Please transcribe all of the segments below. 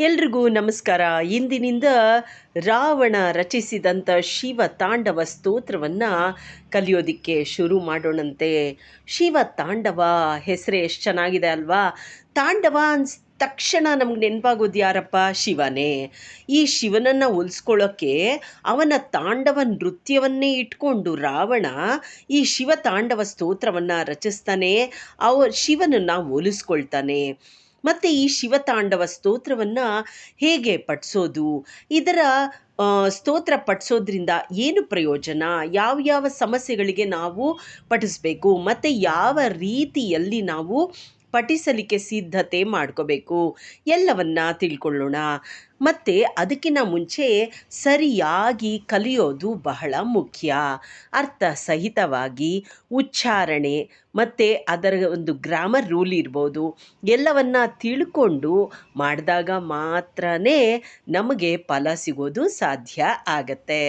ಎಲ್ರಿಗೂ ನಮಸ್ಕಾರ. ಇಂದಿನಿಂದ ರಾವಣ ರಚಿಸಿದಂಥ ಶಿವ ತಾಂಡವ ಸ್ತೋತ್ರವನ್ನು ಕಲಿಯೋದಿಕ್ಕೆ ಶುರು ಮಾಡೋಣಂತೆ. ಶಿವ ತಾಂಡವ ಹೆಸರೇ ಎಷ್ಟು ಚೆನ್ನಾಗಿದೆ ಅಲ್ವಾ? ತಾಂಡವ ಅನ್ಸ್ ತಕ್ಷಣ ನಮ್ಗೆ ನೆನಪಾಗೋದು ಯಾರಪ್ಪ? ಶಿವನೇ. ಈ ಶಿವನನ್ನು ಹೋಲಿಸ್ಕೊಳ್ಳೋಕ್ಕೆ ಅವನ ತಾಂಡವ ನೃತ್ಯವನ್ನೇ ಇಟ್ಕೊಂಡು ರಾವಣ ಈ ಶಿವ ತಾಂಡವ ಸ್ತೋತ್ರವನ್ನು ರಚಿಸ್ತಾನೆ. ಅವ ಶಿವನನ್ನು ಹೋಲಿಸ್ಕೊಳ್ತಾನೆ. ಮತ್ತು ಈ ಶಿವತಾಂಡವ ಸ್ತೋತ್ರವನ್ನು ಹೇಗೆ ಪಠಿಸೋದು? ಇದರ ಸ್ತೋತ್ರ ಪಠಿಸೋದ್ರಿಂದ ಏನು ಪ್ರಯೋಜನ? ಯಾವ ಯಾವ ಸಮಸ್ಯೆಗಳಿಗೆ ನಾವು ಪಠಿಸ್ಬೇಕು? ಮತ್ತು ಯಾವ ರೀತಿಯಲ್ಲಿ ನಾವು ಪಠಿಸಲಿಕ್ಕೆ ಸಿದ್ಧತೆ ಮಾಡ್ಕೋಬೇಕು. ಎಲ್ಲವನ್ನ ತಿಳ್ಕೊಳ್ಳೋಣ. ಮತ್ತು ಅದಕ್ಕಿಂತ ಮುಂಚೆ ಸರಿಯಾಗಿ ಕಲಿಯೋದು ಬಹಳ ಮುಖ್ಯ. ಅರ್ಥ ಸಹಿತವಾಗಿ ಉಚ್ಚಾರಣೆ ಮತ್ತು ಅದರ ಒಂದು ಗ್ರಾಮರ್ ರೂಲ್ ಇರ್ಬೋದು. ಎಲ್ಲವನ್ನ ತಿಳ್ಕೊಂಡು ಮಾಡಿದಾಗ ಮಾತ್ರನೇ ನಮಗೆ ಫಲ ಸಿಗೋದು ಸಾಧ್ಯ ಆಗತ್ತೆ.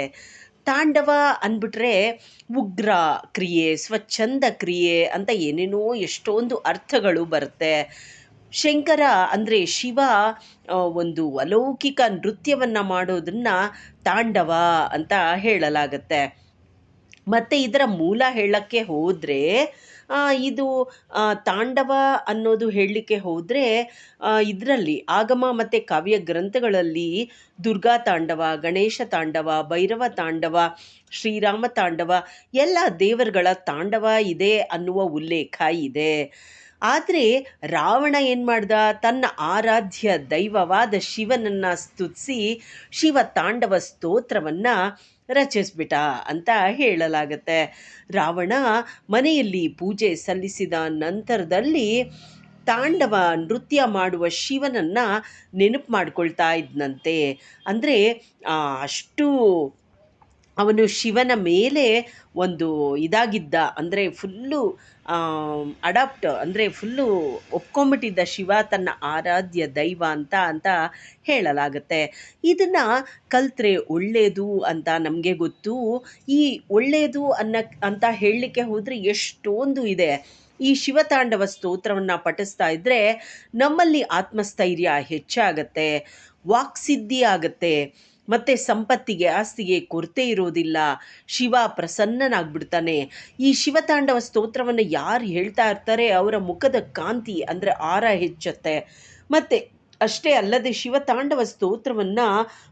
ತಾಂಡವ ಅಂದ್ಬಿಟ್ರೆ ಉಗ್ರ ಕ್ರಿಯೆ, ಸ್ವಚ್ಛಂದ ಕ್ರಿಯೆ ಅಂತ ಏನೇನೋ ಎಷ್ಟೊಂದು ಅರ್ಥಗಳು ಬರುತ್ತೆ. ಶಂಕರ ಅಂದರೆ ಶಿವ ಒಂದು ಅಲೌಕಿಕ ನೃತ್ಯವನ್ನು ಮಾಡೋದನ್ನು ತಾಂಡವ ಅಂತ ಹೇಳಲಾಗತ್ತೆ. ಮತ್ತು ಇದರ ಮೂಲ ಹೇಳಕ್ಕೆ ಹೋದರೆ ಇದು ತಾಂಡವ ಅನ್ನೋದು ಹೇಳಲಿಕ್ಕೆ ಹೋದರೆ ಇದರಲ್ಲಿ ಆಗಮ ಮತ್ತು ಕಾವ್ಯ ಗ್ರಂಥಗಳಲ್ಲಿ ದುರ್ಗಾ ತಾಂಡವ, ಗಣೇಶ ತಾಂಡವ, ಭೈರವ ತಾಂಡವ, ಶ್ರೀರಾಮ ತಾಂಡವ, ಎಲ್ಲ ದೇವರುಗಳ ತಾಂಡವ ಇದೆ ಅನ್ನುವ ಉಲ್ಲೇಖ ಇದೆ. ಆದರೆ ರಾವಣ ಏನು ಮಾಡ್ದ? ತನ್ನ ಆರಾಧ್ಯ ದೈವವಾದ ಶಿವನನ್ನು ಸ್ತುತಿಸಿ ಶಿವ ತಾಂಡವ ಸ್ತೋತ್ರವನ್ನು ರಚಿಸ್ಬಿಟ್ಟ ಅಂತ ಹೇಳಲಾಗತ್ತೆ. ರಾವಣ ಮನೆಯಲ್ಲಿ ಪೂಜೆ ಸಲ್ಲಿಸಿದ ನಂತರದಲ್ಲಿ ತಾಂಡವ ನೃತ್ಯ ಮಾಡುವ ಶಿವನನ್ನು ನೆನಪು ಮಾಡ್ಕೊಳ್ತಾ ಇದ್ದನಂತೆ ಅಂದರೆ ಅಷ್ಟು ಅವನು ಶಿವನ ಮೇಲೆ ಒಂದು ಇದಾಗಿದ್ದ, ಅಂದರೆ ಫುಲ್ಲು ಅಡಾಪ್ಟ್, ಅಂದರೆ ಫುಲ್ಲು ಒಪ್ಕೊಂಬಿಟ್ಟಿದ್ದ ಶಿವ ತನ್ನ ಆರಾಧ್ಯ ದೈವ ಅಂತ ಅಂತ ಹೇಳಲಾಗುತ್ತೆ. ಇದನ್ನು ಕಲ್ತ್ರೆ ಒಳ್ಳೆಯದು ಅಂತ ನಮಗೆ ಗೊತ್ತು. ಈ ಒಳ್ಳೆಯದು ಅನ್ನ ಅಂತ ಹೇಳಲಿಕ್ಕೆ ಹೋದರೆ ಎಷ್ಟೊಂದು ಇದೆ. ಈ ಶಿವತಾಂಡವ ಸ್ತೋತ್ರವನ್ನು ಪಠಿಸ್ತಾ ಇದ್ದರೆ ನಮ್ಮಲ್ಲಿ ಆತ್ಮಸ್ಥೈರ್ಯ ಹೆಚ್ಚಾಗತ್ತೆ, ವಾಕ್ಸಿದ್ಧಿ ಆಗತ್ತೆ. ಮತ್ತು ಸಂಪತ್ತಿಗೆ, ಆಸ್ತಿಗೆ ಕೊರತೆ ಇರೋದಿಲ್ಲ. ಶಿವ ಪ್ರಸನ್ನನಾಗ್ಬಿಡ್ತಾನೆ. ಈ ಶಿವತಾಂಡವ ಸ್ತೋತ್ರವನ್ನು ಯಾರು ಹೇಳ್ತಾ ಇರ್ತಾರೆ, ಅವರ ಮುಖದ ಕಾಂತಿ ಅಂದರೆ ಆರ ಹೆಚ್ಚತ್ತೆ. ಮತ್ತು ಅಷ್ಟೇ ಅಲ್ಲದೆ ಶಿವತಾಂಡವ ಸ್ತೋತ್ರವನ್ನು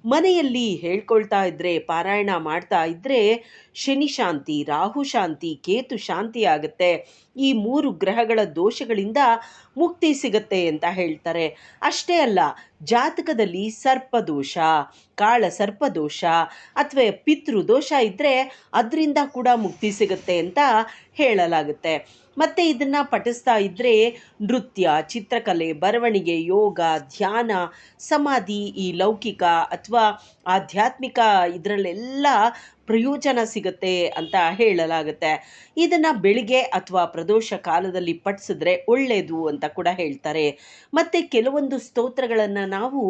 ಮನೆಯಲ್ಲಿ ಹೇಳ್ಕೊಳ್ತಾ ಇದ್ದರೆ ಪಾರಾಯಣ ಮಾಡ್ತಾ ಇದ್ದರೆ ಶನಿ ಶಾಂತಿ, ರಾಹು ಶಾಂತಿ, ಕೇತು ಶಾಂತಿ ಆಗುತ್ತೆ. ಈ ಮೂರು ಗ್ರಹಗಳ ದೋಷಗಳಿಂದ ಮುಕ್ತಿ ಸಿಗುತ್ತೆ ಅಂತ ಹೇಳ್ತಾರೆ. ಅಷ್ಟೇ ಅಲ್ಲ, ಜಾತಕದಲ್ಲಿ ಸರ್ಪದೋಷ, ಕಾಳ ಸರ್ಪದೋಷ ಅಥವಾ ಪಿತೃದೋಷ ಇದ್ದರೆ ಅದರಿಂದ ಕೂಡ ಮುಕ್ತಿ ಸಿಗುತ್ತೆ ಅಂತ ಹೇಳಲಾಗುತ್ತೆ. ಮತ್ತು ಇದನ್ನು ಪಠಿಸ್ತಾ ಇದ್ದರೆ ನೃತ್ಯ, ಚಿತ್ರಕಲೆ, ಬರವಣಿಗೆ, ಯೋಗ, ಧ್ಯಾನ, ಸಮಾಧಿ, ಈ ಲೌಕಿಕ ಅಥವಾ ಆಧ್ಯಾತ್ಮಿಕ ಇದರಲ್ಲೆಲ್ಲ ಪ್ರಯೋಜನ ಸಿಗುತ್ತೆ ಅಂತ ಹೇಳಲಾಗುತ್ತೆ. ಇದನ್ನು ಬೆಳಿಗ್ಗೆ ಅಥವಾ ಪ್ರದೋಷ ಕಾಲದಲ್ಲಿ ಪಠಿಸಿದ್ರೆ ಒಳ್ಳೆಯದು ಅಂತ ಕೂಡ ಹೇಳ್ತಾರೆ. ಮತ್ತು ಕೆಲವೊಂದು ಸ್ತೋತ್ರಗಳನ್ನು ನಾವು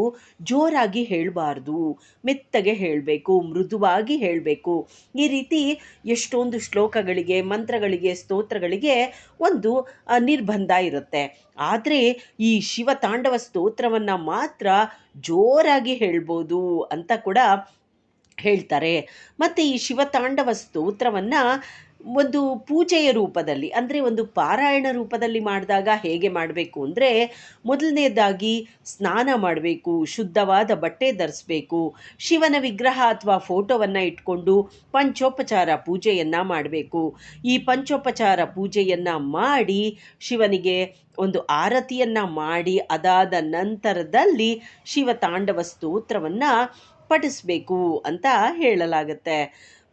ಜೋರಾಗಿ ಹೇಳಬಾರ್ದು, ಮೆತ್ತಗೆ ಹೇಳಬೇಕು, ಮೃದುವಾಗಿ ಹೇಳಬೇಕು. ಈ ರೀತಿ ಎಷ್ಟೊಂದು ಶ್ಲೋಕಗಳಿಗೆ, ಮಂತ್ರಗಳಿಗೆ, ಸ್ತೋತ್ರಗಳಿಗೆ ಒಂದು ನಿರ್ಬಂಧ ಇರುತ್ತೆ. ಆದರೆ ಈ ಶಿವತಾಂಡವ ಸ್ತೋತ್ರವನ್ನು ಮಾತ್ರ ಜೋರಾಗಿ ಹೇಳ್ಬೋದು ಅಂತ ಕೂಡ ಹೇಳ್ತಾರೆ. ಮತ್ತು ಈ ಶಿವತಾಂಡವ ಸ್ತೋತ್ರವನ್ನು ಒಂದು ಪೂಜೆಯ ರೂಪದಲ್ಲಿ, ಅಂದರೆ ಒಂದು ಪಾರಾಯಣ ರೂಪದಲ್ಲಿ ಮಾಡಿದಾಗ ಹೇಗೆ ಮಾಡಬೇಕು ಅಂದರೆ, ಮೊದಲನೇದಾಗಿ ಸ್ನಾನ ಮಾಡಬೇಕು, ಶುದ್ಧವಾದ ಬಟ್ಟೆ ಧರಿಸ್ಬೇಕು, ಶಿವನ ವಿಗ್ರಹ ಅಥವಾ ಫೋಟೋವನ್ನು ಇಟ್ಕೊಂಡು ಪಂಚೋಪಚಾರ ಪೂಜೆಯನ್ನು ಮಾಡಬೇಕು. ಈ ಪಂಚೋಪಚಾರ ಪೂಜೆಯನ್ನು ಮಾಡಿ ಶಿವನಿಗೆ ಒಂದು ಆರತಿಯನ್ನು ಮಾಡಿ, ಅದಾದ ನಂತರದಲ್ಲಿ ಶಿವತಾಂಡವ ಸ್ತೋತ್ರವನ್ನು ಪಠಿಸ್ಬೇಕು ಅಂತ ಹೇಳಲಾಗತ್ತೆ.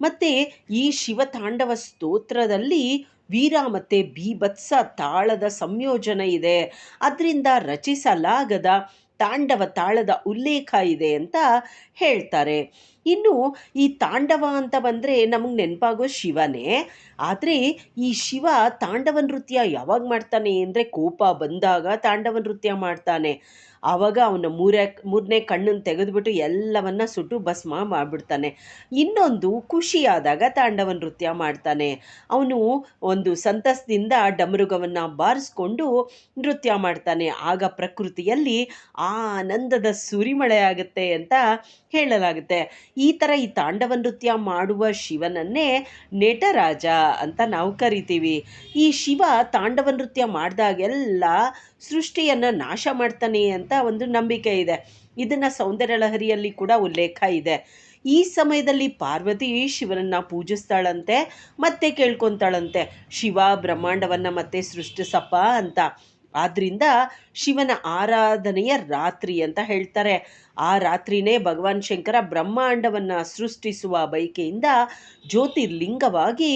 ಮತ್ತು ಈ ಶಿವತಾಂಡವ ಸ್ತೋತ್ರದಲ್ಲಿ ವೀರ ಮತ್ತು ಬೀಭತ್ಸ ತಾಳದ ಸಂಯೋಜನೆ ಇದೆ. ಅದರಿಂದ ರಚಿಸಲಾಗದ ತಾಂಡವ ತಾಳದ ಉಲ್ಲೇಖ ಇದೆ ಅಂತ ಹೇಳ್ತಾರೆ. ಇನ್ನು ಈ ತಾಂಡವ ಅಂತ ಬಂದರೆ ನಮಗೆ ನೆನಪಾಗೋ ಶಿವನೇ ಆದರೆ ಈ ಶಿವ ತಾಂಡವ ನೃತ್ಯ ಯಾವಾಗ ಮಾಡ್ತಾನೆ ಅಂದರೆ ಕೋಪ ಬಂದಾಗ ತಾಂಡವ ನೃತ್ಯ ಮಾಡ್ತಾನೆ. ಆವಾಗ ಅವನ ಮೂರೇ, ಮೂರನೇ ಕಣ್ಣನ್ನು ತೆಗೆದುಬಿಟ್ಟು ಎಲ್ಲವನ್ನ ಸುಟ್ಟು ಭಸ್ಮ ಮಾಡಿಬಿಡ್ತಾನೆ. ಇನ್ನೊಂದು ಖುಷಿಯಾದಾಗ ತಾಂಡವ ನೃತ್ಯ ಮಾಡ್ತಾನೆ. ಅವನು ಒಂದು ಸಂತಸದಿಂದ ಡಮರುಗವನ್ನು ಬಾರಿಸ್ಕೊಂಡು ನೃತ್ಯ ಮಾಡ್ತಾನೆ. ಆಗ ಪ್ರಕೃತಿಯಲ್ಲಿ ಆನಂದದ ಸುರಿಮಳೆ ಆಗುತ್ತೆ ಅಂತ ಹೇಳಲಾಗುತ್ತೆ. ಈ ಥರ ಈ ತಾಂಡವ ನೃತ್ಯ ಮಾಡುವ ಶಿವನನ್ನೇ ನೆಟರಾಜ ಅಂತ ನಾವು ಕರಿತೀವಿ. ಈ ಶಿವ ತಾಂಡವ ನೃತ್ಯ ಮಾಡಿದಾಗೆಲ್ಲ ಸೃಷ್ಟಿಯನ್ನು ನಾಶ ಮಾಡ್ತಾನೆ ಅಂತ ಒಂದು ನಂಬಿಕೆ ಇದೆ. ಇದನ್ನು ಸೌಂದರ್ಯ ಲಹರಿಯಲ್ಲಿ ಕೂಡ ಉಲ್ಲೇಖ ಇದೆ. ಈ ಸಮಯದಲ್ಲಿ ಪಾರ್ವತಿ ಶಿವನನ್ನು ಪೂಜಿಸ್ತಾಳಂತೆ, ಮತ್ತೆ ಕೇಳ್ಕೊತಾಳಂತೆ. ಶಿವ ಬ್ರಹ್ಮಾಂಡವನ್ನು ಮತ್ತೆ ಸೃಷ್ಟಿಸಪ್ಪ ಅಂತ. ಆದ್ದರಿಂದ ಶಿವನ ಆರಾಧನೆಯ ರಾತ್ರಿ ಅಂತ ಹೇಳ್ತಾರೆ. ಆ ರಾತ್ರಿನೇ ಭಗವಾನ್ ಶಂಕರ ಬ್ರಹ್ಮಾಂಡವನ್ನು ಸೃಷ್ಟಿಸುವ ಬಯಕೆಯಿಂದ ಜ್ಯೋತಿರ್ಲಿಂಗವಾಗಿ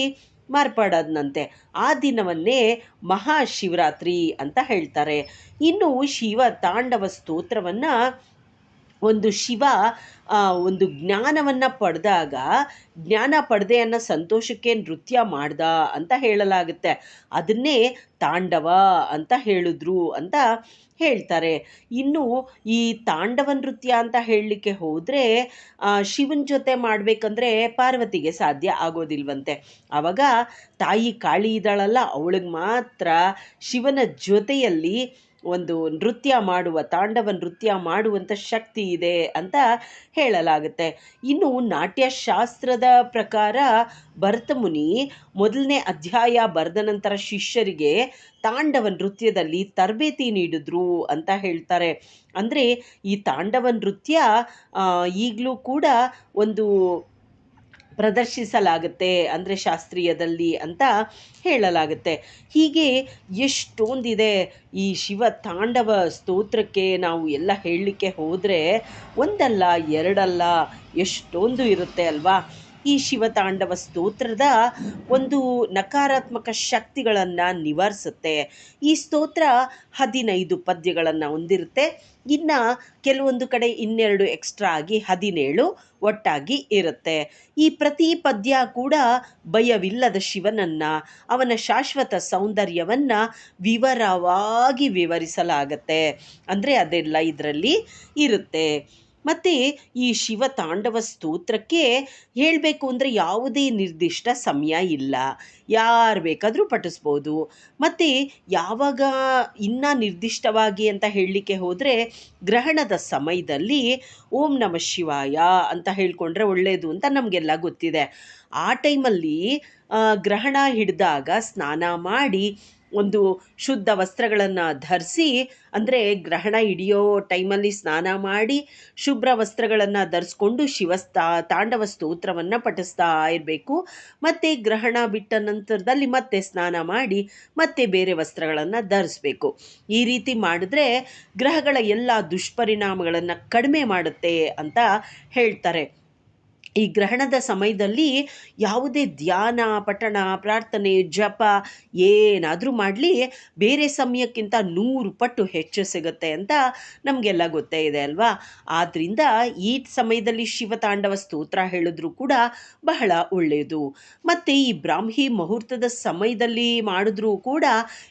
ಮಾರ್ಪಾಡಾದನಂತೆ. ಆ ದಿನವನ್ನೇ ಮಹಾಶಿವರಾತ್ರಿ ಅಂತ ಹೇಳ್ತಾರೆ. ಇನ್ನು ಶಿವ ತಾಂಡವ ಸ್ತೋತ್ರವನ್ನು ಒಂದು ಶಿವ ಒಂದು ಜ್ಞಾನವನ್ನು ಪಡೆದಾಗ, ಜ್ಞಾನ ಪಡೆದೆ ಅನ್ನೋ ಸಂತೋಷಕ್ಕೆ ನೃತ್ಯ ಮಾಡ್ದ ಅಂತ ಹೇಳಲಾಗುತ್ತೆ. ಅದನ್ನೇ ತಾಂಡವ ಅಂತ ಹೇಳಿದ್ರು ಅಂತ ಹೇಳ್ತಾರೆ. ಇನ್ನು ಈ ತಾಂಡವ ನೃತ್ಯ ಅಂತ ಹೇಳಲಿಕ್ಕೆ ಹೋದರೆ ಶಿವನ ಜೊತೆ ಮಾಡಬೇಕಂದ್ರೆ ಪಾರ್ವತಿಗೆ ಸಾಧ್ಯ ಆಗೋದಿಲ್ವಂತೆ. ಆವಾಗ ತಾಯಿ ಕಾಳಿ ಇದ್ದಾಳಲ್ಲ, ಅವಳಿಗೆ ಮಾತ್ರ ಶಿವನ ಜೊತೆಯಲ್ಲಿ ಒಂದು ನೃತ್ಯ ಮಾಡುವ, ತಾಂಡವ ನೃತ್ಯ ಮಾಡುವಂಥ ಶಕ್ತಿ ಇದೆ ಅಂತ ಹೇಳಲಾಗುತ್ತೆ. ಇನ್ನು ನಾಟ್ಯಶಾಸ್ತ್ರದ ಪ್ರಕಾರ ಭರತಮುನಿ ಮೊದಲನೇ ಅಧ್ಯಾಯ ಬರೆದ ನಂತರ ಶಿಷ್ಯರಿಗೆ ತಾಂಡವ ನೃತ್ಯದಲ್ಲಿ ತರಬೇತಿ ನೀಡಿದ್ರು ಅಂತ ಹೇಳ್ತಾರೆ. ಅಂದರೆ ಈ ತಾಂಡವ ನೃತ್ಯ ಈಗಲೂ ಕೂಡ ಒಂದು ಪ್ರದರ್ಶಿಸಲಾಗುತ್ತೆ ಅಂದರೆ ಶಾಸ್ತ್ರೀಯದಲ್ಲಿ ಅಂತ ಹೇಳಲಾಗುತ್ತೆ. ಹೀಗೆ ಎಷ್ಟೊಂದಿದೆ ಈ ಶಿವ ತಾಂಡವ ಸ್ತೋತ್ರಕ್ಕೆ ನಾವು ಎಲ್ಲ ಹೇಳಲಿಕ್ಕೆ ಹೋದರೆ ಒಂದಲ್ಲ ಎರಡಲ್ಲ ಎಷ್ಟೊಂದು ಇರುತ್ತೆ ಅಲ್ವಾ? ಈ ಶಿವತಾಂಡವ ಸ್ತೋತ್ರದ ಒಂದು ನಕಾರಾತ್ಮಕ ಶಕ್ತಿಗಳನ್ನು ನಿವಾರಿಸುತ್ತೆ. ಈ ಸ್ತೋತ್ರ ಹದಿನೈದು ಪದ್ಯಗಳನ್ನು ಹೊಂದಿರುತ್ತೆ. ಇನ್ನು ಕೆಲವೊಂದು ಕಡೆ ಇನ್ನೆರಡು ಎಕ್ಸ್ಟ್ರಾ ಆಗಿ ಹದಿನೇಳು ಒಟ್ಟಾಗಿ ಇರುತ್ತೆ. ಈ ಪ್ರತಿ ಪದ್ಯ ಕೂಡ ಭಯವಿಲ್ಲದ ಶಿವನನ್ನು, ಅವನ ಶಾಶ್ವತ ಸೌಂದರ್ಯವನ್ನು ವಿವರವಾಗಿ ವಿವರಿಸಲಾಗತ್ತೆ. ಅಂದರೆ ಅದೆಲ್ಲ ಇದರಲ್ಲಿ ಇರುತ್ತೆ. ಮತ್ತು ಈ ಶಿವ ತಾಂಡವ ಸ್ತೋತ್ರಕ್ಕೆ ಹೇಳಬೇಕು ಅಂದರೆ ಯಾವುದೇ ನಿರ್ದಿಷ್ಟ ಸಮಯ ಇಲ್ಲ. ಯಾರು ಬೇಕಾದರೂ ಪಠಿಸ್ಬೋದು. ಮತ್ತು ಯಾವಾಗ ಇನ್ನೂ ನಿರ್ದಿಷ್ಟವಾಗಿ ಅಂತ ಹೇಳಲಿಕ್ಕೆ ಹೋದರೆ ಗ್ರಹಣದ ಸಮಯದಲ್ಲಿ ಓಂ ನಮ ಶಿವಾಯ ಅಂತ ಹೇಳ್ಕೊಂಡ್ರೆ ಒಳ್ಳೆಯದು ಅಂತ ನಮಗೆಲ್ಲ ಗೊತ್ತಿದೆ. ಆ ಟೈಮಲ್ಲಿ ಗ್ರಹಣ ಹಿಡಿದಾಗ ಸ್ನಾನ ಮಾಡಿ ಒಂದು ಶುದ್ಧ ವಸ್ತ್ರಗಳನ್ನು ಧರಿಸಿ, ಅಂದರೆ ಗ್ರಹಣ ಹಿಡಿಯೋ ಟೈಮಲ್ಲಿ ಸ್ನಾನ ಮಾಡಿ, ಶುಭ್ರ ವಸ್ತ್ರಗಳನ್ನು ಧರಿಸ್ಕೊಂಡು ಶಿವಸ್ತಾ ತಾಂಡವ ಸ್ತೋತ್ರವನ್ನು ಪಠಿಸ್ತಾ ಇರಬೇಕು. ಮತ್ತು ಗ್ರಹಣ ಬಿಟ್ಟ ನಂತರದಲ್ಲಿ ಮತ್ತೆ ಸ್ನಾನ ಮಾಡಿ, ಮತ್ತೆ ಬೇರೆ ವಸ್ತ್ರಗಳನ್ನು ಧರಿಸ್ಬೇಕು. ಈ ರೀತಿ ಮಾಡಿದ್ರೆ ಗ್ರಹಗಳ ಎಲ್ಲ ದುಷ್ಪರಿಣಾಮಗಳನ್ನು ಕಡಿಮೆ ಮಾಡುತ್ತೆ ಅಂತ ಹೇಳ್ತಾರೆ. ಈ ಗ್ರಹಣದ ಸಮಯದಲ್ಲಿ ಯಾವುದೇ ಧ್ಯಾನ, ಪಠಣ, ಪ್ರಾರ್ಥನೆ, ಜಪ ಏನಾದರೂ ಮಾಡಲಿ, ಬೇರೆ ಸಮಯಕ್ಕಿಂತ ನೂರು ಪಟ್ಟು ಹೆಚ್ಚು ಸಿಗುತ್ತೆ ಅಂತ ನಮಗೆಲ್ಲ ಗೊತ್ತೇ ಇದೆ ಅಲ್ವಾ? ಆದ್ದರಿಂದ ಈ ಸಮಯದಲ್ಲಿ ಶಿವತಾಂಡವ ಸ್ತೋತ್ರ ಹೇಳಿದ್ರು ಕೂಡ ಬಹಳ ಒಳ್ಳೆಯದು. ಮತ್ತು ಈ ಬ್ರಾಹ್ಮಿ ಮುಹೂರ್ತದ ಸಮಯದಲ್ಲಿ ಮಾಡಿದ್ರೂ ಕೂಡ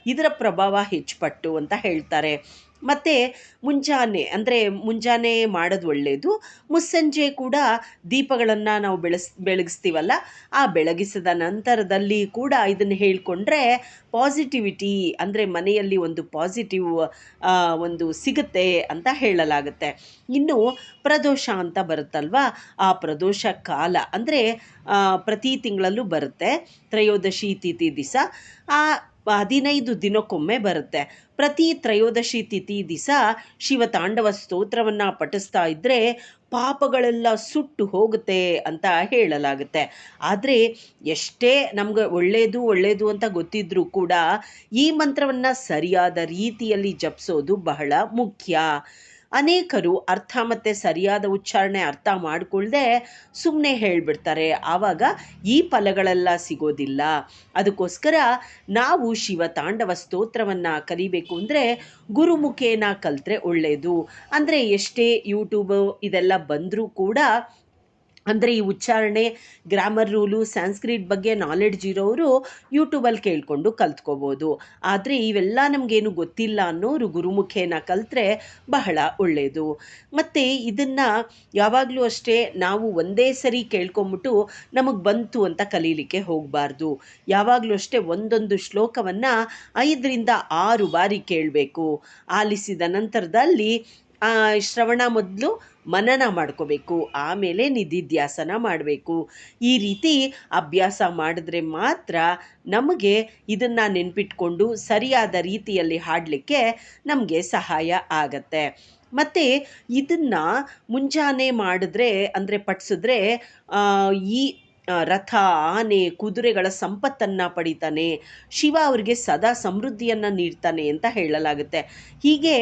ಇದರ ಪ್ರಭಾವ ಹೆಚ್ಚುಪಟ್ಟು ಅಂತ ಹೇಳ್ತಾರೆ. ಮತ್ತು ಮುಂಜಾನೆ, ಅಂದರೆ ಮುಂಜಾನೆ ಮಾಡೋದು ಒಳ್ಳೆಯದು ಮುಸ್ಸಂಜೆ ಕೂಡ ದೀಪಗಳನ್ನು ನಾವು ಬೆಳೆಸ್, ಬೆಳಗಿಸ್ತೀವಲ್ಲ, ಆ ಬೆಳಗಿಸಿದ ನಂತರದಲ್ಲಿ ಕೂಡ ಇದನ್ನು ಹೇಳಿಕೊಂಡ್ರೆ ಪಾಸಿಟಿವಿಟಿ, ಅಂದರೆ ಮನೆಯಲ್ಲಿ ಒಂದು ಪಾಸಿಟಿವ್ ಒಂದು ಸಿಗುತ್ತೆ ಅಂತ ಹೇಳಲಾಗುತ್ತೆ. ಇನ್ನು ಪ್ರದೋಷ ಅಂತ ಬರುತ್ತಲ್ವಾ, ಆ ಪ್ರದೋಷ ಕಾಲ, ಅಂದರೆ ಪ್ರತಿ ತಿಂಗಳಲ್ಲೂ ಬರುತ್ತೆ. ತ್ರಯೋದಶಿ, ತಿಥಿ ದಿವಸ. ಆ ಹದಿನೈದು ದಿನಕ್ಕೊಮ್ಮೆ ಬರುತ್ತೆ. ಪ್ರತಿ ತ್ರಯೋದಶಿ ತಿಥಿ ದಿವಸ ಶಿವತಾಂಡವ ಸ್ತೋತ್ರವನ್ನು ಪಠಿಸ್ತಾ ಇದ್ದರೆ ಪಾಪಗಳೆಲ್ಲ ಸುಟ್ಟು ಹೋಗುತ್ತೆ ಅಂತ ಹೇಳಲಾಗುತ್ತೆ. ಆದರೆ ಎಷ್ಟೇ ನಮ್ಗೆ ಒಳ್ಳೆಯದು ಒಳ್ಳೆಯದು ಅಂತ ಗೊತ್ತಿದ್ರೂ ಕೂಡ ಈ ಮಂತ್ರವನ್ನು ಸರಿಯಾದ ರೀತಿಯಲ್ಲಿ ಜಪಿಸೋದು ಬಹಳ ಮುಖ್ಯ. ಅನೇಕರು ಅರ್ಥ ಮತ್ತು ಸರಿಯಾದ ಉಚ್ಚಾರಣೆ ಅರ್ಥ ಮಾಡಿಕೊಳ್ಳದೆ ಸುಮ್ಮನೆ ಹೇಳಿಬಿಡ್ತಾರೆ. ಆವಾಗ ಈ ಫಲಗಳೆಲ್ಲ ಸಿಗೋದಿಲ್ಲ. ಅದಕ್ಕೋಸ್ಕರ ನಾವು ಶಿವ ತಾಂಡವ ಸ್ತೋತ್ರವನ್ನು ಕಲಿಬೇಕು ಅಂದರೆ ಗುರುಮುಖೇನ ಕಲಿತ್ರೆ ಒಳ್ಳೆಯದು ಅಂದರೆ ಎಷ್ಟೇ ಯೂಟ್ಯೂಬು ಇದೆಲ್ಲ ಬಂದರೂ ಕೂಡ ಅಂದರೆ ಈ ಉಚ್ಚಾರಣೆ ಗ್ರಾಮರ್ ರೂಲು ಸಂಸ್ಕ್ರಿಟ್ ಬಗ್ಗೆ ನಾಲೆಡ್ಜ್ ಇರೋರು ಯೂಟ್ಯೂಬಲ್ಲಿ ಕೇಳಿಕೊಂಡು ಕಲ್ತ್ಕೋಬೋದು. ಆದರೆ ಇವೆಲ್ಲ ನಮಗೇನು ಗೊತ್ತಿಲ್ಲ ಅನ್ನೋರು ಗುರುಮುಖೇನ ಕಲ್ತ್ರೆ ಬಹಳ ಒಳ್ಳೆಯದು ಮತ್ತು ಇದನ್ನು ಯಾವಾಗಲೂ ಅಷ್ಟೇ ನಾವು ಒಂದೇ ಸರಿ ಕೇಳ್ಕೊಂಬಿಟ್ಟು ನಮಗೆ ಬಂತು ಅಂತ ಕಲೀಲಿಕ್ಕೆ ಹೋಗಬಾರ್ದು. ಯಾವಾಗಲೂ ಅಷ್ಟೇ ಒಂದೊಂದು ಶ್ಲೋಕವನ್ನು ಐದರಿಂದ ಆರು ಬಾರಿ ಕೇಳಬೇಕು. ಆಲಿಸಿದ ನಂತರದಲ್ಲಿ ಶ್ರವಣ ಮೊದಲು ಮನನ ಮಾಡ್ಕೋಬೇಕು, ಆಮೇಲೆ ನಿಧಿಧ್ಯಾಸನ ಮಾಡಬೇಕು. ಈ ರೀತಿ ಅಭ್ಯಾಸ ಮಾಡಿದ್ರೆ ಮಾತ್ರ ನಮಗೆ ಇದನ್ನು ನೆನ್ಪಿಟ್ಕೊಂಡು ಸರಿಯಾದ ರೀತಿಯಲ್ಲಿ ಹಾಡಲಿಕ್ಕೆ ನಮಗೆ ಸಹಾಯ ಆಗತ್ತೆ. ಮತ್ತು ಇದನ್ನು ಮುಂಜಾನೆ ಮಾಡಿದ್ರೆ, ಅಂದರೆ ಪಠಿಸಿದ್ರೆ ಈ ರಥ, ಆನೆ, ಕುದುರೆಗಳ ಸಂಪತ್ತನ್ನು ಪಡಿತಾನೆ. ಶಿವ ಅವರಿಗೆ ಸದಾ ಸಮೃದ್ಧಿಯನ್ನು ನೀಡ್ತಾನೆ ಅಂತ ಹೇಳಲಾಗುತ್ತೆ. ಹೀಗೆ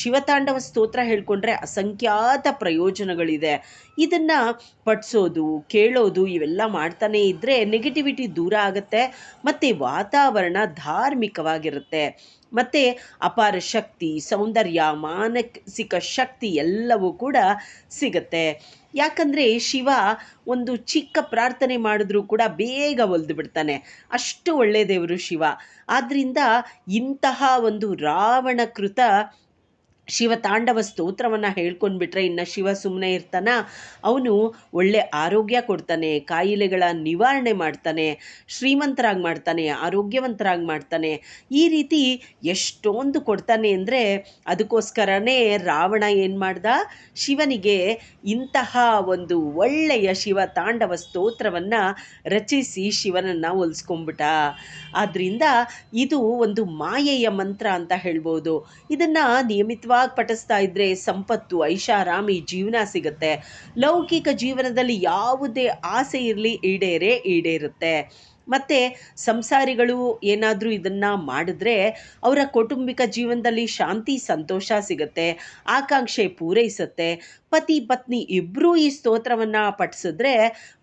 ಶಿವತಾಂಡವ ಸ್ತೋತ್ರ ಹೇಳ್ಕೊಂಡ್ರೆ ಅಸಂಖ್ಯಾತ ಪ್ರಯೋಜನಗಳಿದೆ. ಇದನ್ನು ಪಡಿಸೋದು, ಕೇಳೋದು, ಇವೆಲ್ಲ ಮಾಡ್ತಾನೆ ಇದ್ದರೆ ನೆಗೆಟಿವಿಟಿ ದೂರ ಆಗುತ್ತೆ, ಮತ್ತು ವಾತಾವರಣ ಧಾರ್ಮಿಕವಾಗಿರುತ್ತೆ. ಮತ್ತು ಅಪಾರ ಶಕ್ತಿ, ಸೌಂದರ್ಯ, ಮಾನಸಿಕ ಶಕ್ತಿ ಎಲ್ಲವೂ ಕೂಡ ಸಿಗುತ್ತೆ. ಯಾಕಂದರೆ ಶಿವ ಒಂದು ಚಿಕ್ಕ ಪ್ರಾರ್ಥನೆ ಮಾಡಿದ್ರೂ ಕೂಡ ಬೇಗ ಒಲ್ದು ಬಿಡ್ತಾನೆ. ಅಷ್ಟು ಒಳ್ಳೆಯ ದೇವರು ಶಿವ. ಆದ್ದರಿಂದ ಇಂತಹ ಒಂದು ರಾವಣಕೃತ ಶಿವ ತಾಂಡವ ಸ್ತೋತ್ರವನ್ನು ಹೇಳ್ಕೊಂಡ್ಬಿಟ್ರೆ ಇನ್ನು ಶಿವ ಸುಮ್ಮನೆ ಇರ್ತಾನ. ಅವನು ಒಳ್ಳೆ ಆರೋಗ್ಯ ಕೊಡ್ತಾನೆ, ಕಾಯಿಲೆಗಳ ನಿವಾರಣೆ ಮಾಡ್ತಾನೆ, ಶ್ರೀಮಂತರಾಗಿ ಮಾಡ್ತಾನೆ, ಆರೋಗ್ಯವಂತರಾಗಿ ಮಾಡ್ತಾನೆ. ಈ ರೀತಿ ಎಷ್ಟೊಂದು ಕೊಡ್ತಾನೆ ಅಂದರೆ ಅದಕ್ಕೋಸ್ಕರನೇ ರಾವಣ ಏನು ಮಾಡ್ದ? ಶಿವನಿಗೆ ಇಂತಹ ಒಂದು ಒಳ್ಳೆಯ ಶಿವ ತಾಂಡವ ಸ್ತೋತ್ರವನ್ನು ರಚಿಸಿ ಶಿವನನ್ನು ಒಲಿಸ್ಕೊಂಬಿಟ್ಟ ಆದ್ದರಿಂದ ಇದು ಒಂದು ಮಾಯೆಯ ಮಂತ್ರ ಅಂತ ಹೇಳ್ಬೋದು. ಇದನ್ನು ನಿಯಮಿತವಾಗಿ ಪಠಿಸ್ತಾ ಇದ್ದರೆ ಸಂಪತ್ತು, ಐಷಾರಾಮಿ ಜೀವನ ಸಿಗುತ್ತೆ. ಲೌಕಿಕ ಜೀವನದಲ್ಲಿ ಯಾವುದೇ ಆಸೆ ಇರಲಿ ಈಡೇರೇ ಈಡೇರುತ್ತೆ. ಮತ್ತು ಸಂಸಾರಿಗಳು ಏನಾದರೂ ಇದನ್ನು ಮಾಡಿದ್ರೆ ಅವರ ಕೌಟುಂಬಿಕ ಜೀವನದಲ್ಲಿ ಶಾಂತಿ, ಸಂತೋಷ ಸಿಗುತ್ತೆ. ಆಕಾಂಕ್ಷೆ ಪೂರೈಸುತ್ತೆ. ಪತಿ ಪತ್ನಿ ಇಬ್ಬರೂ ಈ ಸ್ತೋತ್ರವನ್ನು ಪಠಿಸಿದ್ರೆ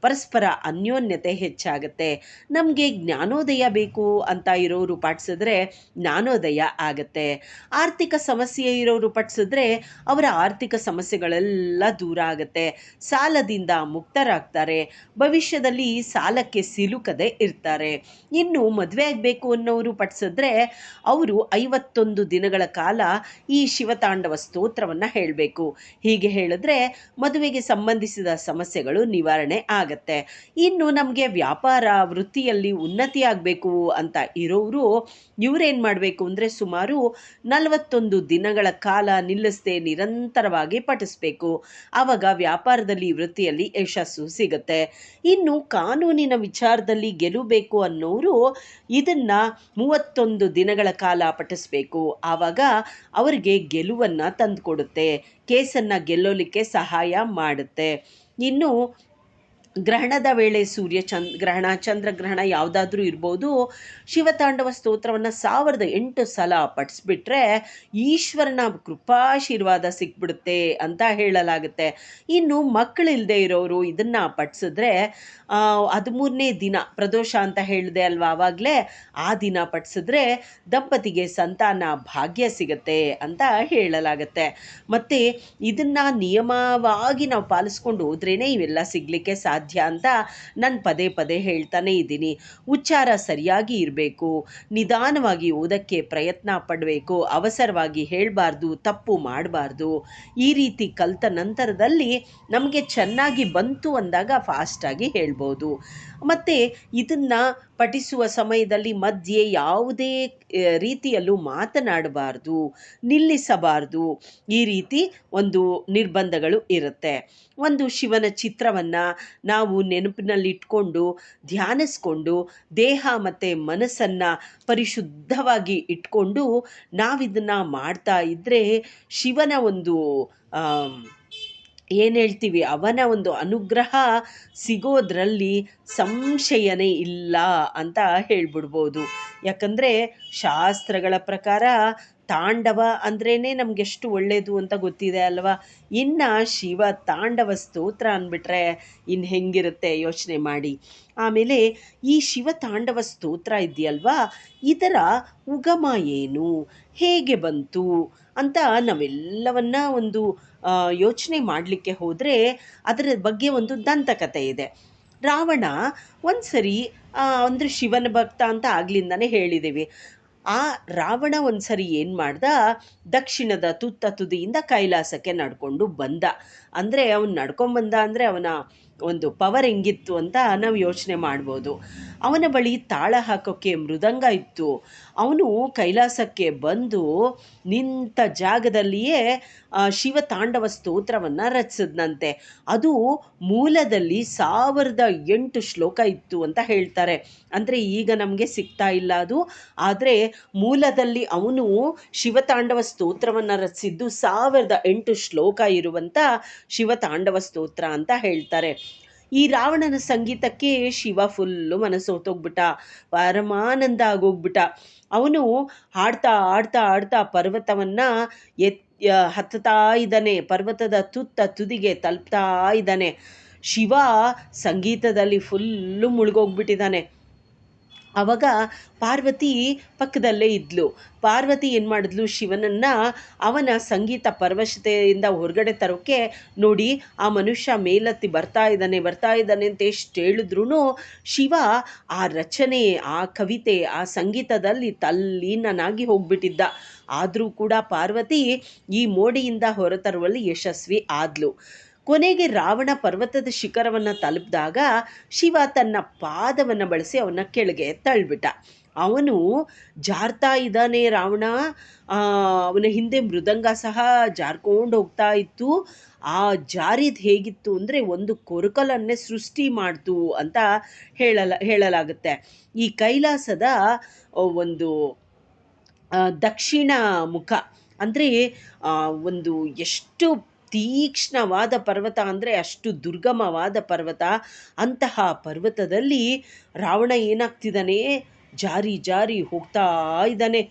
ಪರಸ್ಪರ ಅನ್ಯೋನ್ಯತೆ ಹೆಚ್ಚಾಗುತ್ತೆ. ನಮಗೆ ಜ್ಞಾನೋದಯ ಬೇಕು ಅಂತ ಇರೋರು ಪಠಿಸಿದ್ರೆ ಜ್ಞಾನೋದಯ ಆಗುತ್ತೆ. ಆರ್ಥಿಕ ಸಮಸ್ಯೆ ಇರೋರು ಪಠಿಸಿದ್ರೆ ಅವರ ಆರ್ಥಿಕ ಸಮಸ್ಯೆಗಳೆಲ್ಲ ದೂರ ಆಗುತ್ತೆ. ಸಾಲದಿಂದ ಮುಕ್ತರಾಗ್ತಾರೆ. ಭವಿಷ್ಯದಲ್ಲಿ ಸಾಲಕ್ಕೆ ಸಿಲುಕದೆ ಇರ್ತಾರೆ. ಇನ್ನು ಮದುವೆ ಆಗಬೇಕು ಅನ್ನೋರು ಪಠಿಸಿದ್ರೆ ಅವರು ಐವತ್ತೊಂದು ದಿನಗಳ ಕಾಲ ಈ ಶಿವತಾಂಡವ ಸ್ತೋತ್ರವನ್ನು ಹೇಳಬೇಕು. ಹೀಗೆ ಹೇಳಿದ್ರೆ ಮದುವೆಗೆ ಸಂಬಂಧಿಸಿದ ಸಮಸ್ಯೆಗಳು ನಿವಾರಣೆ ಆಗತ್ತೆ. ಇನ್ನು ನಮಗೆ ವ್ಯಾಪಾರ ವೃತ್ತಿಯಲ್ಲಿ ಉನ್ನತಿ ಆಗಬೇಕು ಅಂತ ಇರೋರು ಇವರೇನು ಮಾಡಬೇಕು ಅಂದರೆ ಸುಮಾರು ನಲವತ್ತೊಂದು ದಿನಗಳ ಕಾಲ ನಿಲ್ಲಿಸದೆ ನಿರಂತರವಾಗಿ ಪಠಿಸ್ಬೇಕು. ಆವಾಗ ವ್ಯಾಪಾರದಲ್ಲಿ ವೃತ್ತಿಯಲ್ಲಿ ಯಶಸ್ಸು ಸಿಗುತ್ತೆ. ಇನ್ನು ಕಾನೂನಿನ ವಿಚಾರದಲ್ಲಿ ಗೆಲ್ಲಬೇಕು ಅನ್ನೋರು ಇದನ್ನು ಮೂವತ್ತೊಂದು ದಿನಗಳ ಕಾಲ ಪಠಿಸಬೇಕು. ಆವಾಗ ಅವರಿಗೆ ಗೆಲುವನ್ನು ತಂದುಕೊಡುತ್ತೆ. ಕೇಸನ್ನು ಗೆಲ್ಲೋಲಿಕ್ಕೆ ಸಹಾಯ ಮಾಡುತ್ತೆ. ಇನ್ನು ಗ್ರಹಣದ ವೇಳೆ ಸೂರ್ಯ ಚಂದ್, ಗ್ರಹಣ, ಚಂದ್ರಗ್ರಹಣ ಯಾವುದಾದ್ರೂ ಇರ್ಬೋದು. ಶಿವತಾಂಡವ ಸ್ತೋತ್ರವನ್ನು ಸಾವಿರದ ಎಂಟು ಸಲ ಪಠಿಸ್ಬಿಟ್ರೆ ಈಶ್ವರನ ಕೃಪಾಶೀರ್ವಾದ ಸಿಕ್ಬಿಡುತ್ತೆ ಅಂತ ಹೇಳಲಾಗುತ್ತೆ. ಇನ್ನು ಮಕ್ಕಳಿಲ್ಲದೆ ಇರೋರು ಇದನ್ನು ಪಠಿಸಿದ್ರೆ ಹದಿಮೂರನೇ ದಿನ ಪ್ರದೋಷ ಅಂತ ಹೇಳಿದೆ ಅಲ್ವಾ ಆವಾಗಲೇ ಆ ದಿನ ಪಠಿಸಿದ್ರೆ ದಂಪತಿಗೆ ಸಂತಾನ ಭಾಗ್ಯ ಸಿಗುತ್ತೆ ಅಂತ ಹೇಳಲಾಗುತ್ತೆ. ಮತ್ತು ಇದನ್ನು ನಿಯಮವಾಗಿ ನಾವು ಪಾಲಿಸ್ಕೊಂಡು ಹೋದ್ರೇ ಇವೆಲ್ಲ ಸಿಗಲಿಕ್ಕೆ ಸಾಧ್ಯ ಅಂತ ನಾನು ಪದೇ ಪದೇ ಹೇಳ್ತಾನೆ ಇದ್ದೀನಿ. ಉಚ್ಚಾರ ಸರಿಯಾಗಿ ಇರಬೇಕು. ನಿಧಾನವಾಗಿ ಓದಕ್ಕೆ ಪ್ರಯತ್ನ ಪಡಬೇಕು. ಅವಸರವಾಗಿ ಹೇಳಬಾರ್ದು, ತಪ್ಪು ಮಾಡಬಾರ್ದು. ಈ ರೀತಿ ಕಲಿತ ನಂತರದಲ್ಲಿ ನಮಗೆ ಚೆನ್ನಾಗಿ ಬಂತು ಅಂದಾಗ ಫಾಸ್ಟಾಗಿ ಹೇಳ್ಬೋದು. ಮತ್ತು ಇದನ್ನು ಪಠಿಸುವ ಸಮಯದಲ್ಲಿ ಮಧ್ಯೆ ಯಾವುದೇ ರೀತಿಯಲ್ಲೂ ಮಾತನಾಡಬಾರ್ದು, ನಿಲ್ಲಿಸಬಾರ್ದು. ಈ ರೀತಿ ಒಂದು ನಿರ್ಬಂಧಗಳು ಇರುತ್ತೆ. ಒಂದು ಶಿವನ ಚಿತ್ರವನ್ನು ನಾವು ನೆನಪಿನಲ್ಲಿಟ್ಕೊಂಡು ಧ್ಯಾನಿಸ್ಕೊಂಡು, ದೇಹ ಮತ್ತು ಮನಸ್ಸನ್ನು ಪರಿಶುದ್ಧವಾಗಿ ಇಟ್ಕೊಂಡು ನಾವಿದನ್ನು ಮಾಡ್ತಾ ಇದ್ದರೆ ಶಿವನ ಒಂದು ಏನು ಹೇಳ್ತೀವಿ? ಅವನ ಒಂದು ಅನುಗ್ರಹ ಸಿಗೋದ್ರಲ್ಲಿ ಸಂಶಯನೇ ಇಲ್ಲ ಅಂತ ಹೇಳ್ಬಿಡ್ಬೋದು. ಯಾಕಂದರೆ ಶಾಸ್ತ್ರಗಳ ಪ್ರಕಾರ ತಾಂಡವ ಅಂದ್ರೇ ನಮಗೆಷ್ಟು ಒಳ್ಳೆಯದು ಅಂತ ಗೊತ್ತಿದೆ ಅಲ್ವಾ? ಇನ್ನು ಶಿವ ತಾಂಡವ ಸ್ತೋತ್ರ ಅಂದ್ಬಿಟ್ರೆ ಇನ್ನು ಹೆಂಗಿರುತ್ತೆ ಯೋಚನೆ ಮಾಡಿ. ಆಮೇಲೆ ಈ ಶಿವ ತಾಂಡವ ಸ್ತೋತ್ರ ಇದೆಯಲ್ವಾ? ಇದರ ಉಗಮ ಏನು? ಹೇಗೆ ಬಂತು? ಅಂತ ನಾವೆಲ್ಲವನ್ನ ಒಂದು ಯೋಚನೆ ಮಾಡಲಿಕ್ಕೆ ಹೋದರೆ ಅದರ ಬಗ್ಗೆ ಒಂದು ದಂತಕಥೆ ಇದೆ. ರಾವಣ ಒಂದು ಸರಿ ಅಂದರೆ ಶಿವನ ಭಕ್ತ ಅಂತ ಆಗ್ಲಿಂದನೇ ಹೇಳಿದ್ದೀವಿ ಆ ರಾವಣ ಒಂದು ಸರಿ ಏನು ಮಾಡ್ದ? ದಕ್ಷಿಣದ ತುತ್ತ ತುದಿಯಿಂದ ಕೈಲಾಸಕ್ಕೆ ನಡ್ಕೊಂಡು ಬಂದ. ಅಂದರೆ ಅವನು ನಡ್ಕೊಂಬಂದ ಅಂದರೆ ಅವನ ಒಂದು ಪವರ್ ಹೆಂಗಿತ್ತು ಅಂತ ನಾವು ಯೋಚನೆ ಮಾಡ್ಬೋದು. ಅವನ ಬಳಿ ತಾಳ ಹಾಕೋಕ್ಕೆ ಮೃದಂಗ ಇತ್ತು. ಅವನು ಕೈಲಾಸಕ್ಕೆ ಬಂದು ನಿಂತ ಜಾಗದಲ್ಲಿಯೇ ಶಿವ ತಾಂಡವ ಸ್ತೋತ್ರವನ್ನು ರಚಿಸಿದ್ನಂತೆ. ಅದು ಮೂಲದಲ್ಲಿ ಸಾವಿರದ ಎಂಟು ಶ್ಲೋಕ ಇತ್ತು ಅಂತ ಹೇಳ್ತಾರೆ. ಅಂದರೆ ಈಗ ನಮಗೆ ಸಿಗ್ತಾ ಇಲ್ಲ ಅದು. ಆದರೆ ಮೂಲದಲ್ಲಿ ಅವನು ಶಿವತಾಂಡವ ಸ್ತೋತ್ರವನ್ನು ರಚಿಸಿದ್ದು ಸಾವಿರದ ಎಂಟು ಶ್ಲೋಕ ಇರುವಂಥ ಶಿವತಾಂಡವ ಸ್ತೋತ್ರ ಅಂತ ಹೇಳ್ತಾರೆ. ಈ ರಾವಣನ ಸಂಗೀತಕ್ಕೆ ಶಿವ ಫುಲ್ಲು ಮನಸ್ಸು ಹೊತ್ತೋಗ್ಬಿಟ್ಟ, ಪರಮಾನಂದ ಆಗೋಗ್ಬಿಟ್ಟ. ಅವನು ಹಾಡ್ತಾ ಆಡ್ತಾ ಆಡ್ತಾ ಪರ್ವತವನ್ನು ಎತ್ ಹತ್ತುತ್ತಾ ಇದ್ದಾನೆ. ಪರ್ವತದ ತುತ್ತ ತುದಿಗೆ ತಲುಪ್ತಾ ಇದ್ದಾನೆ. ಶಿವ ಸಂಗೀತದಲ್ಲಿ ಫುಲ್ಲು ಮುಳುಗೋಗ್ಬಿಟ್ಟಿದ್ದಾನೆ. ಆವಾಗ ಪಾರ್ವತಿ ಪಕ್ಕದಲ್ಲೇ ಇದ್ಲು. ಪಾರ್ವತಿ ಏನು ಮಾಡಿದ್ಲು? ಶಿವನನ್ನು ಅವನ ಸಂಗೀತ ಪರವಶತೆಯಿಂದ ಹೊರಗಡೆ ತರೋಕ್ಕೆ ನೋಡಿ ಆ ಮನುಷ್ಯ ಮೇಲತ್ತಿ ಬರ್ತಾ ಇದ್ದಾನೆ ಬರ್ತಾ ಇದ್ದಾನೆ ಅಂತ ಎಷ್ಟು ಹೇಳಿದ್ರು ಶಿವ ಆ ರಚನೆ, ಆ ಕವಿತೆ, ಆ ಸಂಗೀತದಲ್ಲಿ ತಲ್ಲೀನನಾಗಿ ಹೋಗ್ಬಿಟ್ಟಿದ್ದ. ಆದರೂ ಕೂಡ ಪಾರ್ವತಿ ಈ ಮೋಡಿಯಿಂದ ಹೊರತರುವಲ್ಲಿ ಯಶಸ್ವಿ ಆದ್ಲು. ಕೊನೆಗೆ ರಾವಣ ಪರ್ವತದ ಶಿಖರವನ್ನು ತಲುಪಿದಾಗ ಶಿವ ತನ್ನ ಪಾದವನ್ನು ಬಳಸಿ ಅವನ ಕೆಳಗೆ ತಳ್ಳಿಬಿಟ್ಟ. ಅವನು ಜಾರ್ತಾ ಇದ್ದಾನೆ ರಾವಣ. ಅವನ ಹಿಂದೆ ಮೃದಂಗ ಸಹ ಜಾರ್ಕೊಂಡು ಹೋಗ್ತಾ ಇತ್ತು. ಆ ಜಾರಿದ ಹೇಗಿತ್ತು ಅಂದರೆ ಒಂದು ಕೊರಕಲನ್ನೇ ಸೃಷ್ಟಿ ಮಾಡ್ತು ಅಂತ ಹೇಳಲ, ಹೇಳಲಾಗುತ್ತೆ. ಈ ಕೈಲಾಸದ ಒಂದು ದಕ್ಷಿಣ ಮುಖ ಅಂದರೆ ಒಂದು ಎಷ್ಟು ತೀಕ್ಷ್ಣವಾದ ಪರ್ವತ ಅಂದರೆ ಅಷ್ಟು ದುರ್ಗಮವಾದ ಪರ್ವತ. ಅಂತಹ ಪರ್ವತದಲ್ಲಿ ರಾವಣ ಏನಾಗ್ತಿದ್ದಾನೆ? ಜಾರಿ ಜಾರಿ ಹೋಗ್ತಾ ಇದ್ದಾನೆ.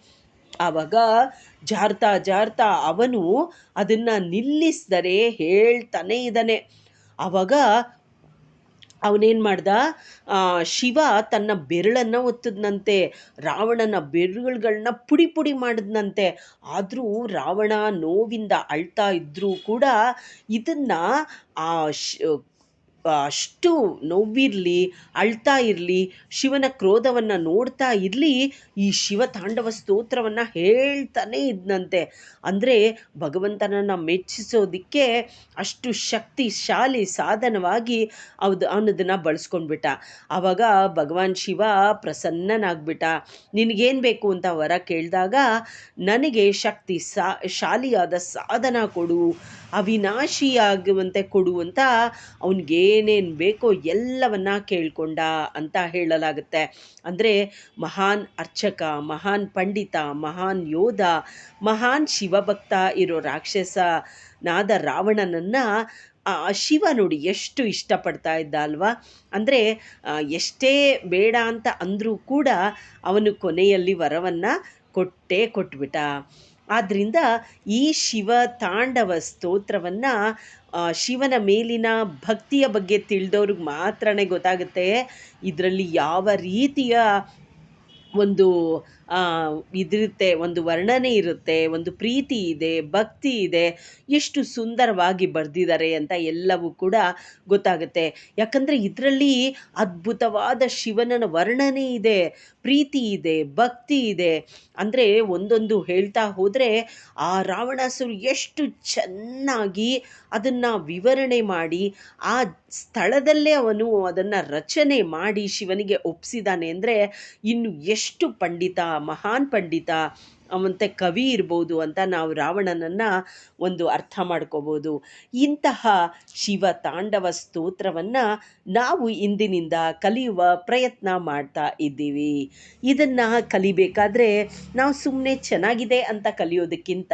ಆವಾಗ ಜಾರ್ತಾ ಜಾರ್ತಾ ಅವನು ಅದನ್ನು ನಿಲ್ಲಿಸಿದರೆ ಹೇಳ್ತಾನೆ ಇದ್ದಾನೆ. ಆವಾಗ ಅವನೇನು ಮಾಡ್ದ ಶಿವ ತನ್ನ ಬೆರಳನ್ನು ಒತ್ತದ್ನಂತೆ, ರಾವಣನ ಬೆರಳುಗಳನ್ನ ಪುಡಿ ಪುಡಿ ಮಾಡಿದ್ನಂತೆ. ಆದರೂ ರಾವಣ ನೋವಿಂದ ಅಳ್ತಾ ಇದ್ದರೂ ಕೂಡ ಇದನ್ನು ಆ ಅಷ್ಟು ನೋವಿರಲಿ, ಅಳ್ತಾ ಇರಲಿ, ಶಿವನ ಕ್ರೋಧವನ್ನು ನೋಡ್ತಾ ಇರಲಿ, ಈ ಶಿವ ತಾಂಡವ ಸ್ತೋತ್ರವನ್ನು ಹೇಳ್ತಾನೆ ಇದ್ನಂತೆ. ಅಂದರೆ ಭಗವಂತನನ್ನು ಮೆಚ್ಚಿಸೋದಕ್ಕೆ ಅಷ್ಟು ಶಕ್ತಿಶಾಲಿ, ಸಾಧನವಾಗಿ ಅವ್ದು, ಅವನದನ್ನು ಬಳಸ್ಕೊಂಡ್ಬಿಟ್ಟ. ಆವಾಗ ಭಗವಾನ್ ಶಿವ ಪ್ರಸನ್ನನಾಗ್ಬಿಟ್ಟ. ನಿನಗೇನು ಬೇಕು ಅಂತ ವರ ಕೇಳಿದಾಗ, ನನಗೆ ಶಕ್ತಿ ಸಾ, ಶಾಲಿಯಾದ ಸಾಧನ ಕೊಡು, ಅವಿನಾಶಿಯಾಗುವಂತೆ ಕೊಡು ಅಂತ ಅವನಿಗೇನೇನು ಬೇಕೋ ಎಲ್ಲವನ್ನ ಕೇಳ್ಕೊಂಡ ಅಂತ ಹೇಳಲಾಗುತ್ತೆ. ಅಂದರೆ ಮಹಾನ್ ಅರ್ಚಕ, ಮಹಾನ್ ಪಂಡಿತ, ಮಹಾನ್ ಯೋಧ, ಮಹಾನ್ ಶಿವಭಕ್ತ ಇರೋ ರಾಕ್ಷಸನಾದ ರಾವಣನನ್ನು ಶಿವ ನೋಡಿ ಎಷ್ಟು ಇಷ್ಟಪಡ್ತಾ ಇದ್ದ ಅಲ್ವಾ? ಅಂದರೆ ಎಷ್ಟೇ ಬೇಡ ಅಂತ ಅಂದರೂ ಕೂಡ ಅವನು ಕೊನೆಯಲ್ಲಿ ವರವನ್ನು ಕೊಟ್ಟೇ ಕೊಟ್ಬಿಟ್ಟ. ಆದ್ದರಿಂದ ಈ ಶಿವ ತಾಂಡವ ಸ್ತೋತ್ರವನ್ನು ಶಿವನ ಮೇಲಿನ ಭಕ್ತಿಯ ಬಗ್ಗೆ ತಿಳಿದವ್ರಿಗೆ ಮಾತ್ರನೇ ಗೊತ್ತಾಗುತ್ತೆ. ಇದರಲ್ಲಿ ಯಾವ ರೀತಿಯ ಒಂದು ಇದಿರುತ್ತೆ, ಒಂದು ವರ್ಣನೆ ಇರುತ್ತೆ, ಒಂದು ಪ್ರೀತಿ ಇದೆ, ಭಕ್ತಿ ಇದೆ, ಎಷ್ಟು ಸುಂದರವಾಗಿ ಬರೆದಿದ್ದಾರೆ ಅಂತ ಎಲ್ಲವೂ ಕೂಡ ಗೊತ್ತಾಗುತ್ತೆ. ಯಾಕಂದರೆ ಇದರಲ್ಲಿ ಅದ್ಭುತವಾದ ಶಿವನನ ವರ್ಣನೆ ಇದೆ, ಪ್ರೀತಿ ಇದೆ, ಭಕ್ತಿ ಇದೆ. ಅಂದರೆ ಒಂದೊಂದು ಹೇಳ್ತಾ ಹೋದರೆ ಆ ರಾವಣಾಸುರು ಎಷ್ಟು ಚೆನ್ನಾಗಿ ಅದನ್ನು ವಿವರಣೆ ಮಾಡಿ, ಆ ಸ್ಥಳದಲ್ಲೇ ಅವನು ಅದನ್ನು ರಚನೆ ಮಾಡಿ ಶಿವನಿಗೆ ಒಪ್ಪಿಸಿದ್ದಾನೆ ಅಂದರೆ ಇನ್ನು ಎಷ್ಟು ಪಂಡಿತ ಮಹಾನ್ ಪಂಡಿತ. ಮತ್ತು ಕವಿ ಇರ್ಬೋದು ಅಂತ ನಾವು ರಾವಣನನ್ನು ಒಂದು ಅರ್ಥ ಮಾಡ್ಕೋಬೋದು. ಇಂತಹ ಶಿವ ತಾಂಡವ ಸ್ತೋತ್ರವನ್ನು ನಾವು ಇಂದಿನಿಂದ ಕಲಿಯುವ ಪ್ರಯತ್ನ ಮಾಡ್ತಾ ಇದ್ದೀವಿ. ಇದನ್ನು ಕಲಿಬೇಕಾದ್ರೆ ನಾವು ಸುಮ್ಮನೆ ಚೆನ್ನಾಗಿದೆ ಅಂತ ಕಲಿಯೋದಕ್ಕಿಂತ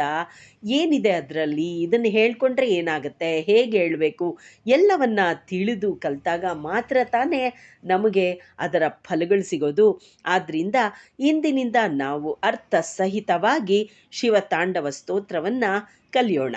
ಏನಿದೆ ಅದರಲ್ಲಿ? ಇದನ್ನು ಹೇಳ್ಕೊಂಡ್ರೆ ಏನಾಗುತ್ತೆ? ಹೇಗೆ ಹೇಳಬೇಕು? ಎಲ್ಲವನ್ನು ತಿಳಿದು ಕಲಿತಾಗ ಮಾತ್ರ ತಾನೇ ನಮಗೆ ಅದರ ಫಲಗಳು ಸಿಗೋದು. ಆದ್ದರಿಂದ ಇಂದಿನಿಂದ ನಾವು ಅರ್ಥ ಸಹಿತ ಸಹಿತವಾಗಿ ಶಿವತಾಂಡವ ಸ್ತೋತ್ರವನ್ನು ಕಲಿಯೋಣ.